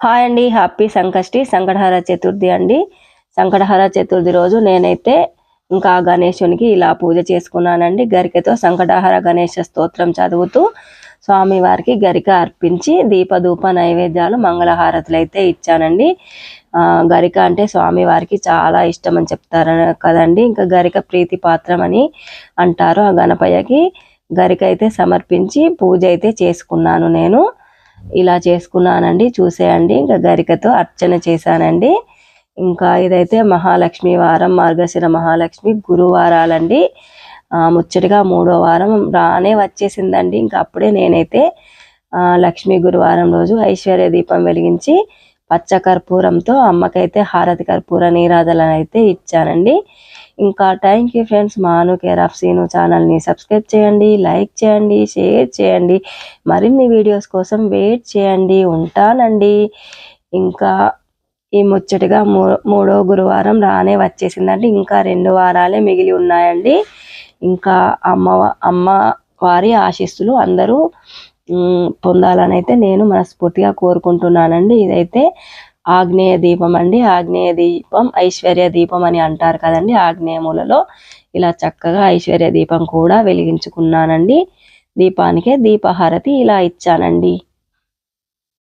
Hi అండి happy Sankashti Sankatahara Chaturthi అండి. సంకటహర చతుర్థి రోజు నేనైతే ఇంకా గణేశునికి ఇలా పూజ చేసుకున్నానండి. గరికతో సంకటహర గణేశ స్తోత్రం చదువుతూ స్వామివారికి గరిక అర్పించి దీపధూప నైవేద్యాలు మంగళహారతులు అయితే ఇచ్చానండి. గరిక అంటే స్వామివారికి చాలా ఇష్టం అని చెప్తారు కదండి. ఇంకా గరిక ప్రీతి పాత్రం అని అంటారు ఆ గణపయ్యకి. గరిక అయితే సమర్పించి పూజ అయితే చేసుకున్నాను నేను. ఇలా చేసుకున్నానండి చూసేయండి. ఇంకా గరికతో అర్చన చేశానండి. ఇంకా ఇదైతే మహాలక్ష్మి వారం మార్గశిర మహాలక్ష్మి గురువారాలండి. ముచ్చటిగా ముచ్చటగా మూడో వారం రానే వచ్చేసిందండి. ఇంకా అప్పుడే నేనైతే లక్ష్మీ గురువారం రోజు ఐశ్వర్య దీపం వెలిగించి పచ్చ కర్పూరంతో అమ్మకైతే హారతి కర్పూర నీరాజలను అయితే ఇచ్చానండి. ఇంకా thank you friends Manu care of Seenu ఛానల్ని సబ్స్క్రైబ్ చేయండి లైక్ చేయండి షేర్ చేయండి. మరిన్ని వీడియోస్ కోసం వెయిట్ చేయండి ఉంటానండి. ఇంకా ఈ ముచ్చటగా మూ మూడో గురువారం రానే వచ్చేసిందండి. ఇంకా రెండు వారాలే మిగిలి ఉన్నాయండి. ఇంకా అమ్మ అమ్మ వారి ఆశీస్సులు అందరూ పొందాలని అయితే నేను మనస్ఫూర్తిగా కోరుకుంటున్నానండి. ఇదైతే ఆగ్నేయ దీపం అండి. ఆగ్నేయ దీపం ఐశ్వర్య దీపం అని అంటారు కదండి. ఆగ్నేయములలో ఇలా చక్కగా ఐశ్వర్య దీపం కూడా వెలిగించుకున్నానండి. దీపానికే దీపహారతి ఇలా ఇచ్చానండి.